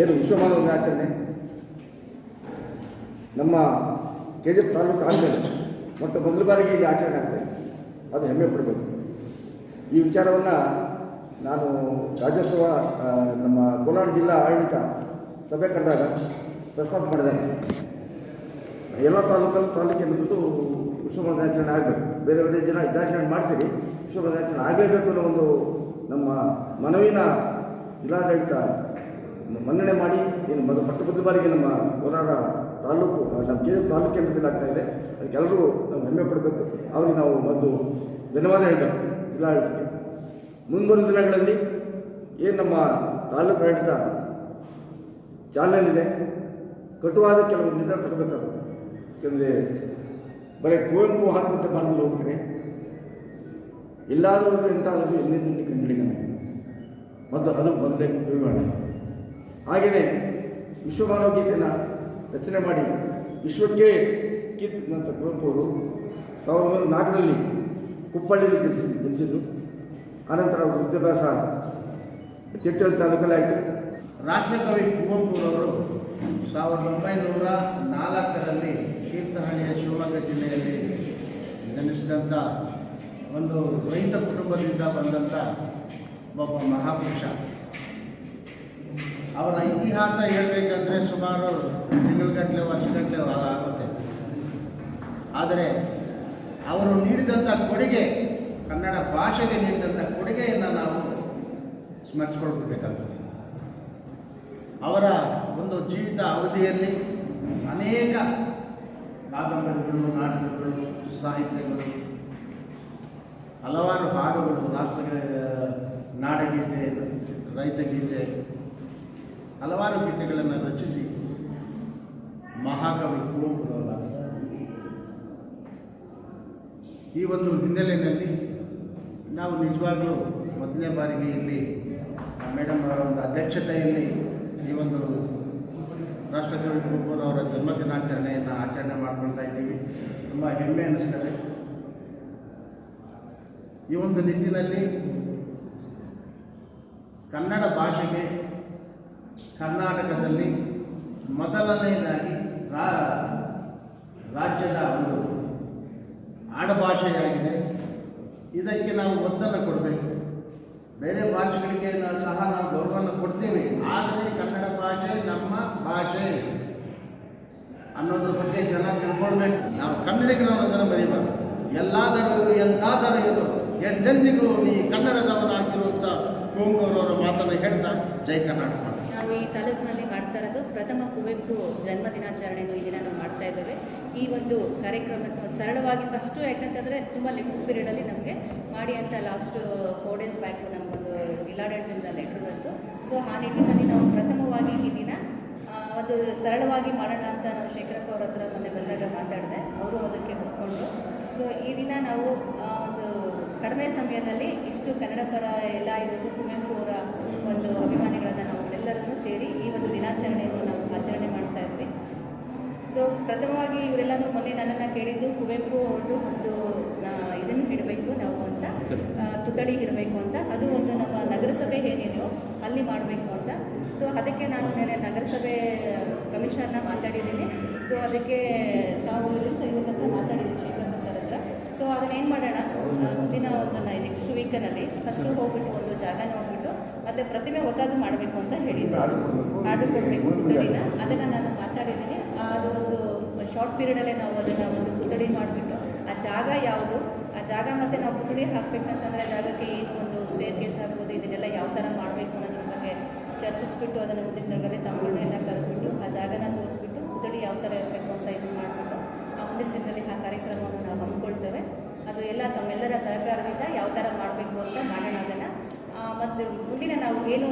ಏನು ವಿಶ್ವಮಾನವ ದಿನಾಚರಣೆ ನಮ್ಮ ಕೆ ಜಿ ಎಫ್ ತಾಲೂಕು ಆದಮೇಲೆ ಮತ್ತು ಮೊದಲ ಬಾರಿಗೆ ಇಲ್ಲಿ ಆಚರಣೆ ಆಗ್ತಾ ಇದೆ. ಅದು ಹೆಮ್ಮೆ ಪಡಬೇಕು. ಈ ವಿಚಾರವನ್ನು ನಾನು ರಾಜ್ಯೋತ್ಸವ ನಮ್ಮ ಕೋಲಾರ ಜಿಲ್ಲಾ ಆಡಳಿತ ಸಭೆ ಕರೆದಾಗ ಪ್ರಸ್ತಾಪ ಮಾಡಿದೆ ಎಲ್ಲ ತಾಲೂಕಲ್ಲೂ ತಾಲೂಕಿನ ಬಿಟ್ಟು ವಿಶ್ವ ಆಚರಣೆ ಆಗಬೇಕು. ಬೇರೆ ಬೇರೆ ಜನ ದಿನಾಚರಣೆ ಮಾಡ್ತೀವಿ ವಿಶ್ವ ದಿನಾಚರಣೆ ಆಗಲೇಬೇಕು ಅನ್ನೋ ಒಂದು ನಮ್ಮ ಮನವಿನ ಜಿಲ್ಲಾಡಳಿತ ಮನ್ನಣೆ ಮಾಡಿ ಏನು ಮೊದಲು ಮೊಟ್ಟ ಮೊದಲ ಬಾರಿಗೆ ನಮ್ಮ ಕೋಲಾರ ತಾಲೂಕು ನಮ್ಮ ಕೇಂದ್ರ ತಾಲೂಕು ಕೇಂದ್ರದಲ್ಲಿ ಇದೆ. ಅದಕ್ಕೆಲ್ಲರೂ ನಾವು ಹೆಮ್ಮೆ ಪಡಬೇಕು. ಅವ್ರಿಗೆ ನಾವು ಮೊದಲು ಧನ್ಯವಾದ ಹೇಳಬೇಕು ಜಿಲ್ಲಾಡಳಿತಕ್ಕೆ. ಮುಂಬರುವ ದಿನಗಳಲ್ಲಿ ಏನು ನಮ್ಮ ತಾಲೂಕು ಆಡಳಿತ ಚಾಲನೆಯಲ್ಲಿದೆ, ಕಟುವಾದ ಕೆಲವು ನಿರ್ಧಾರ ತಗೋಬೇಕಾಗುತ್ತೆ. ಯಾಕಂದರೆ ಬರೀ ಕುವೆಂಪು ಹಾಕುವಂಥ ಮಾರ್ಗದಲ್ಲಿ ಹೋಗ್ತಾರೆ ಎಲ್ಲಾದರೂ ಎಂಥ ಎಲ್ಲಿಂದ ಕಂಡಿಡಿದಾನೆ ಮೊದಲು ಅದು ಮೊದಲೇ ತಿಳುವಳಿ ಹಾಗೆಯೇ ವಿಶ್ವಮಾನವ ಗೀತೆಯನ್ನು ರಚನೆ ಮಾಡಿ ವಿಶ್ವಕ್ಕೆ ಕೀರ್ತಿಸಿದಂಥ ಕುವೆಂಪು ಅವರು ಸಾವಿರದ ಒಂಬೈನೂರ ನಾಲ್ಕರಲ್ಲಿ ಕುಪ್ಪಳ್ಳಿಯಲ್ಲಿ ಜನಿಸಿ ಜನಿಸಿದ್ರು. ಆನಂತರ ಅವರು ವಿದ್ಯಾಭ್ಯಾಸ ತೀರ್ಥಹಳ್ಳಿ ತಾಲೂಕಲ್ಲಿ ಆಯಿತು. ರಾಷ್ಟ್ರಕವಿ ಕುವೆಂಪುರವರು ಸಾವಿರದ ಒಂಬೈನೂರ ನಾಲ್ಕರಲ್ಲಿ ತೀರ್ಥಹಳ್ಳಿಯ ಶಿವಮೊಗ್ಗ ಜಿಲ್ಲೆಯಲ್ಲಿ ಜನಿಸಿದಂಥ ಒಂದು ರೈತ ಕುಟುಂಬದಿಂದ ಬಂದಂಥ ಒಬ್ಬ ಮಹಾಪುರುಷ. ಅವರ ಇತಿಹಾಸ ಹೇಳಬೇಕಂದ್ರೆ ಸುಮಾರು ತಿಂಗಳಗಟ್ಟಲೆ ವರ್ಷಗಟ್ಟಲೆ ಆಗುತ್ತೆ. ಆದರೆ ಅವರು ನೀಡಿದಂಥ ಕೊಡುಗೆ, ಕನ್ನಡ ಭಾಷೆಗೆ ನೀಡಿದಂಥ ಕೊಡುಗೆಯನ್ನು ನಾವು ಸ್ಮರಿಸ್ಕೊಳ್ಬೇಕಾಗುತ್ತೆ ಅವರ ಒಂದು ಜೀವಿತ ಅವಧಿಯಲ್ಲಿ ಅನೇಕ ಕಾದಂಬರಿಗಳು, ನಾಟಕಗಳು, ಸಾಹಿತ್ಯಗಳು, ಹಲವಾರು ಹಾಡುಗಳು ರಾಷ್ಟ್ರ ನಾಡಗೀತೆ, ರೈತಗೀತೆ ಹಲವಾರು ಗೀತೆಗಳನ್ನು ರಚಿಸಿ ಮಹಾಕವಿ ಕುವೆಂಪುರವರ ಈ ಒಂದು ಹಿನ್ನೆಲೆಯಲ್ಲಿ ನಾವು ನಿಜವಾಗಲೂ ಮೊದಲನೇ ಬಾರಿಗೆ ಇಲ್ಲಿ ಮೇಡಮ್ ಅವರ ಒಂದು ಅಧ್ಯಕ್ಷತೆಯಲ್ಲಿ ಈ ಒಂದು ರಾಷ್ಟ್ರಕವಿ ಕುವೆಂಪುರವರ ಅವರ ಜನ್ಮ ದಿನಾಚರಣೆಯನ್ನು ಆಚರಣೆ ಮಾಡ್ಕೊಳ್ತಾ ಇದ್ದೀವಿ. ತುಂಬ ಹೆಮ್ಮೆ ಅನ್ನಿಸ್ತದೆ ಈ ಒಂದು ನಿಟ್ಟಿನಲ್ಲಿ ಕನ್ನಡ ಭಾಷೆಗೆ ಕರ್ನಾಟಕದಲ್ಲಿ ಮೊದಲನೆಯದಾಗಿ ರಾಜ್ಯದ ಒಂದು ಆಡಭಾಷೆಯಾಗಿದೆ. ಇದಕ್ಕೆ ನಾವು ಒತ್ತನ್ನು ಕೊಡಬೇಕು. ಬೇರೆ ಭಾಷೆಗಳಿಗೆ ಸಹ ನಾವು ಗೌರವವನ್ನು ಕೊಡ್ತೀವಿ. ಆದರೆ ಕನ್ನಡ ಭಾಷೆ ನಮ್ಮ ಭಾಷೆ ಅನ್ನೋದ್ರ ಬಗ್ಗೆ ಜನ ತಿಳ್ಕೊಳ್ಬೇಕು. ನಾವು ಕನ್ನಡಿಗರು ಅನ್ನೋದನ್ನು ಮರಿಬಾರ್ದು. ಎಲ್ಲಾದರೂ ಇರು ಎಂದಾದರೂ ಇರು ಎಂದೆಂದಿಗೂ ನೀ ಕನ್ನಡದವನಾಗಿರುವಂಥ ಕುವೆಂಪು ಅವರವರ ಮಾತನ್ನು ಹೇಳ್ತಾ ಜೈ ಕರ್ನಾಟಕ. ನಾವು ಈ ತಾಲೂಕಿನಲ್ಲಿ ಮಾಡ್ತಾ ಇರೋದು ಪ್ರಥಮ ಕುವೆಂಪು ಜನ್ಮ ದಿನಾಚರಣೆಯನ್ನು ಈ ದಿನ ನಾವು ಮಾಡ್ತಾ ಇದ್ದೇವೆ. ಈ ಒಂದು ಕಾರ್ಯಕ್ರಮಕ್ಕೆ ಸರಳವಾಗಿ ಫಸ್ಟು ಯಾಕಂತಂದರೆ ತುಂಬ ಲಿಮಿಟ್ ಪೀರಿಯಡಲ್ಲಿ ನಮಗೆ ಮಾಡಿ ಅಂತ ಲಾಸ್ಟು ಫೋರ್ ಡೇಸ್ ಬ್ಯಾಕು ನಮಗೊಂದು ಜಿಲ್ಲಾಡಳಿತದಿಂದ ಲೆಟ್ರ್ ಬಂತು. ಸೊ ಆ ನಿಟ್ಟಿನಲ್ಲಿ ನಾವು ಪ್ರಥಮವಾಗಿ ಈ ದಿನ ಅದು ಸರಳವಾಗಿ ಮಾಡೋಣ ಅಂತ ನಾವು ಶೇಖರಪ್ಪ ಅವ್ರ ಹತ್ರ ಮೊನ್ನೆ ಬಂದಾಗ ಮಾತಾಡಿದೆ. ಅವರು ಅದಕ್ಕೆ ಒಪ್ಕೊಂಡು ಸೊ ಈ ದಿನ ನಾವು ಕಡಿಮೆ ಸಮಯದಲ್ಲಿ ಇಷ್ಟು ಕನ್ನಡ ಪರ ಎಲ್ಲ ಇರೋದು ಕುವೆಂಪು ಅವರ ಒಂದು ಅಭಿಮಾನಿಗಳನ್ನು ನಾವು ಎಲ್ಲರನ್ನೂ ಸೇರಿ ಈ ಒಂದು ದಿನಾಚರಣೆಯನ್ನು ನಾವು ಆಚರಣೆ ಮಾಡ್ತಾ ಇದ್ವಿ. ಸೊ ಪ್ರಥಮವಾಗಿ ಇವರೆಲ್ಲನೂ ಮೊನ್ನೆ ನನ್ನನ್ನು ಕೇಳಿದ್ದು, ಕುವೆಂಪು ಅವರು ಒಂದು ಇದನ್ನು ಇಡಬೇಕು ನಾವು ಅಂತ ತುತಳಿ ಇಡಬೇಕು ಅಂತ. ಅದು ಒಂದು ನಮ್ಮ ನಗರಸಭೆ ಏನಿದೆಯೋ ಅಲ್ಲಿ ಮಾಡಬೇಕು ಅಂತ. ಸೊ ಅದಕ್ಕೆ ನಾನು ನೆನೆ ನಗರಸಭೆ ಕಮಿಷನರ್ನ ಮಾತಾಡಿದ್ದೀನಿ. ಸೊ ಅದಕ್ಕೆ ತಾವು ಸಹ ಇವ್ರ ಹತ್ರ ಮಾತಾಡಿದ್ದೀನಿ ಸೊ ಅದನ್ನ ಏನು ಮಾಡೋಣ ಮುಂದಿನ ಒಂದು ನೆಕ್ಸ್ಟ್ ವೀಕನಲ್ಲಿ ಫಸ್ಟು ಹೋಗ್ಬಿಟ್ಟು ಒಂದು ಜಾಗ ನೋಡಿಬಿಟ್ಟು ಮತ್ತೆ ಪ್ರತಿಮೆ ಹೊಸದು ಮಾಡಬೇಕು ಅಂತ ಹೇಳಿದ್ದೆ ಆರ್ಡರ್ ಕೊಡಬೇಕು. ಪುತ್ಥಳಿನ. ಅದನ್ನು ನಾನು ಮಾತಾಡಿದ್ದೀನಿ. ಆ, ಅದು ಒಂದು ಶಾರ್ಟ್ ಪೀರಿಯಡಲ್ಲೇ ನಾವು ಅದನ್ನು ಒಂದು ಪುತ್ಥಳಿ ಮಾಡಿಬಿಟ್ಟು ಆ ಜಾಗ ಯಾವುದು? ಆ ಜಾಗ ಮತ್ತು ನಾವು ಪುತ್ಥಳಿ ಹಾಕಬೇಕಂತಂದರೆ ಆ ಜಾಗಕ್ಕೆ ಏನು ಒಂದು ಸ್ಟೇರ್ ಕೇಸ್ ಆಗ್ಬೋದು ಇದನ್ನೆಲ್ಲ ಯಾವ ಥರ ಮಾಡಬೇಕು ಅನ್ನೋದ್ರ ಬಗ್ಗೆ ಚರ್ಚಿಸ್ಬಿಟ್ಟು ಅದನ್ನು ಮುಂದಿನ ದಿನಗಳಲ್ಲಿ ತಮ್ಮಗಳನ್ನ ಎಲ್ಲ ಕರೆದ್ಬಿಟ್ಟು ಆ ಜಾಗನ ತೋರಿಸ್ಬಿಟ್ಟು ಪುತ್ಥಳಿ ಯಾವ ಥರ ಇರಬೇಕು ಅಂತ ಇದನ್ನು ಮಾಡಿಬಿಟ್ಟು ಆ ಮುಂದಿನ ದಿನದಲ್ಲಿ ಆ ಹಮ್ಮಿಕೊಳ್ತೇವೆ ಅದು ಎಲ್ಲ ತಮ್ಮೆಲ್ಲರ ಸಹಕಾರದಿಂದ ಯಾವ ಥರ ಮಾಡಬೇಕು ಅಂತ ಮಾಡೋಣ ಅದನ್ನು. ಮತ್ತು ಮುಂದಿನ ನಾವು ಏನು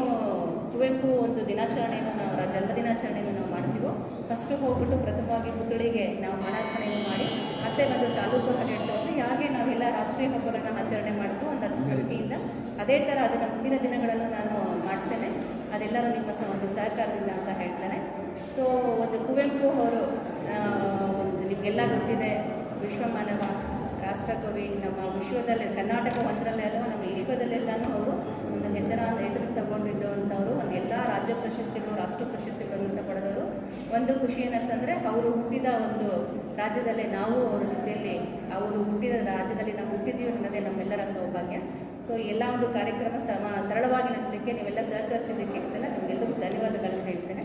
ಕುವೆಂಪು ಒಂದು ದಿನಾಚರಣೆಯನ್ನು ನಾವು ಜನ್ಮ ದಿನಾಚರಣೆಯನ್ನು ನಾವು ಮಾಡ್ತೀವೋ ಫಸ್ಟು ಹೋಗ್ಬಿಟ್ಟು ಪ್ರಥಮವಾಗಿ ಪುತ್ಥಳಿಗೆ ನಾವು ಮಾಲಾರ್ಪಣೆಯನ್ನು ಮಾಡಿ, ಮತ್ತೆ ಒಂದು ತಾಲೂಕು ಆಡಳಿತವನ್ನು ಹಾಗೆ ನಾವೆಲ್ಲ ರಾಷ್ಟ್ರೀಯ ಹಬ್ಬಗಳನ್ನ ಆಚರಣೆ ಮಾಡ್ತೀವೋ ಒಂದು ಹತ್ತು ಸಮಿತಿಯಿಂದ ಅದೇ ಥರ ಅದನ್ನು ಮುಂದಿನ ದಿನಗಳಲ್ಲೂ ನಾನು ಮಾಡ್ತೇನೆ. ಅದೆಲ್ಲರೂ ನಿಮ್ಮ ಸಹ ಒಂದು ಸಹಕಾರದಿಂದ ಅಂತ ಹೇಳ್ತೇನೆ. ಸೊ ಒಂದು ಕುವೆಂಪು ಅವರು ಒಂದು ನಿಮಗೆಲ್ಲ ಗೊತ್ತಿದೆ, ವಿಶ್ವಮಾನವ. ರಾಷ್ಟ್ರಕವಿ ನಮ್ಮ ವಿಶ್ವದಲ್ಲೇ, ಕರ್ನಾಟಕ ಒಂದರಲ್ಲೇ ಅಲ್ಲ, ನಮ್ಮ ವಿಶ್ವದಲ್ಲೆಲ್ಲನೂ ಅವರು ಒಂದು ಹೆಸರ, ಹೆಸರು ತಗೊಂಡಿದ್ದಂಥವರು ಒಂದು ಎಲ್ಲ ರಾಜ್ಯ ಪ್ರಶಸ್ತಿಗಳು, ರಾಷ್ಟ್ರ ಪ್ರಶಸ್ತಿಗಳನ್ನು ಪಡೆದವರು ಒಂದು ಖುಷಿ ಏನಂತಂದರೆ, ಅವರು ಹುಟ್ಟಿದ ಒಂದು ರಾಜ್ಯದಲ್ಲೇ ನಾವು ಅವರ ಜೊತೆಯಲ್ಲಿ, ಅವರು ಹುಟ್ಟಿದ ರಾಜ್ಯದಲ್ಲಿ ನಾವು ಹುಟ್ಟಿದ್ದೀವಿ ಅನ್ನೋದೇ ನಮ್ಮೆಲ್ಲರ ಸೌಭಾಗ್ಯ. ಸೊ ಎಲ್ಲ ಒಂದು ಕಾರ್ಯಕ್ರಮ ಸಮ, ಸರಳವಾಗಿ ನಡೆಸಲಿಕ್ಕೆ ನೀವೆಲ್ಲ ಸಹಕರಿಸಿದ್ದಕ್ಕೆ ಸಲ ನಿಮಗೆಲ್ಲರಿಗೂ ಧನ್ಯವಾದಗಳನ್ನು ಹೇಳ್ತೇನೆ.